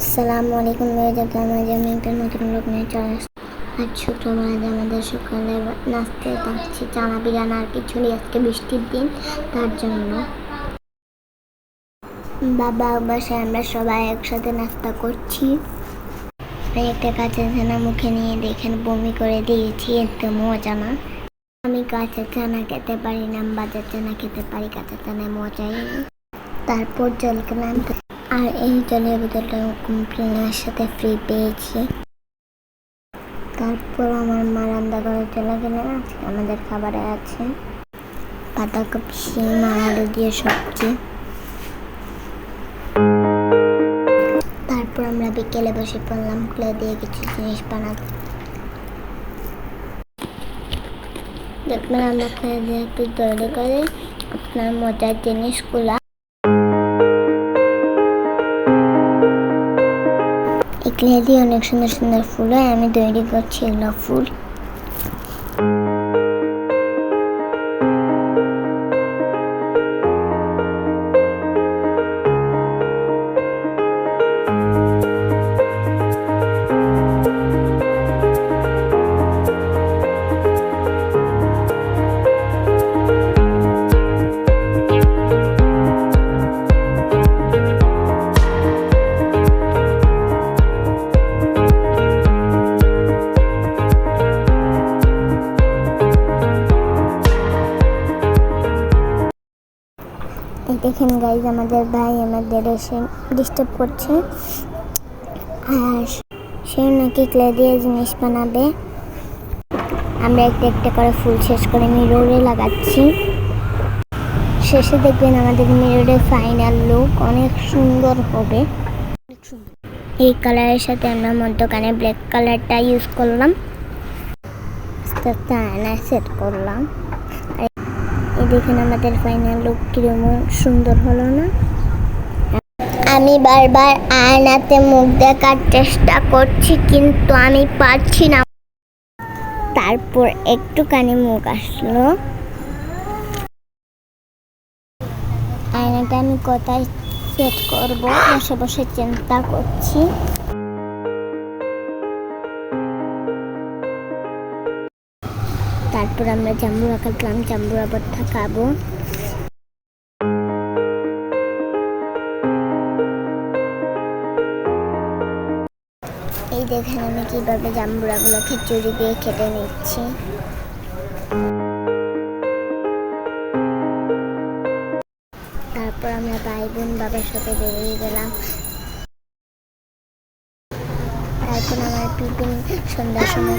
আলাইকুম গাইজ আমাদের আমি একটা নতুন লোক নিয়ে চলে আজ শুক্রবার আমাদের সকালে নাচতে থাকছি চানা বিরান আর কিছু নেই আজকে বৃষ্টির দিন, তার জন্য। বাবা বাসায় আমরা সবাই একসাথে নাস্তা করছি। একটা কাঁচা ছানা মুখে নিয়ে দেখেন, বমি করে দিয়েছি, এত মজা না। আমি কাঁচা চানা খেতে পারি না বাজার চানা খেতে পারি কাঁচা চানায় মজাই। তারপর জলকে খেলাম আর এই জলের বোতলটা কমপ্লেনের সাথে ফ্রি পেয়েছি। তারপর আমার মা রান্না করে চলে গেলেন আজকে আমাদের খাবারে আছে। বাঁধাকপি, শিম, আলু দিয়ে সবজি। তারপর আমরা বিকেলে বসে পড়লাম, খুলে দিয়ে কিছু জিনিস বানাতে। দেখবেন আমরা খেয়ে দিয়ে একটু তৈরি করে আপনার মজার জিনিসগুলা এগুলো দিয়ে অনেক সুন্দর সুন্দর ফুল হয় আমি তৈরি করছি এগুলো ফুল। দেখেন গাইজ আমাদের ভাই আমাদের এসে ডিস্টার্ব করছে। আর সে নাকি ক্লে দিয়ে জিনিস বানাবে। আমরা একটা একটা করে ফুল শেষ করে মিররে লাগাচ্ছি। শেষে দেখবেন আমাদের মিররের ফাইনাল লুক অনেক সুন্দর হবে। এই কালারের সাথে আমরা মধ্যখানে ব্ল্যাক কালারটা ইউজ করলাম। সেট করলাম। দেখেন, আমাদের ফাইনাল লুক কীরকম সুন্দর হলো না? আমি বারবার আয়নাতে মুখ দেখার চেষ্টা করছি, কিন্তু আমি পারছি না। তারপর একটুখানি মুখ আসলো। আয়নাটা আমি কোথায় সেট করব? বসে বসে চিন্তা করছি। তারপর আমরা জাম্বুরা কাটলাম, জাম্বুরা ভর্তা খাব। এই দেখেন আমি কীভাবে জাম্বুরাগুলো খিচুড়ি দিয়ে খেতে নিচ্ছি। তারপর আমরা ভাই বোন বাবার সাথে বেরিয়ে গেলাম। তারপর আমার পিপিন সন্ধ্যার সময়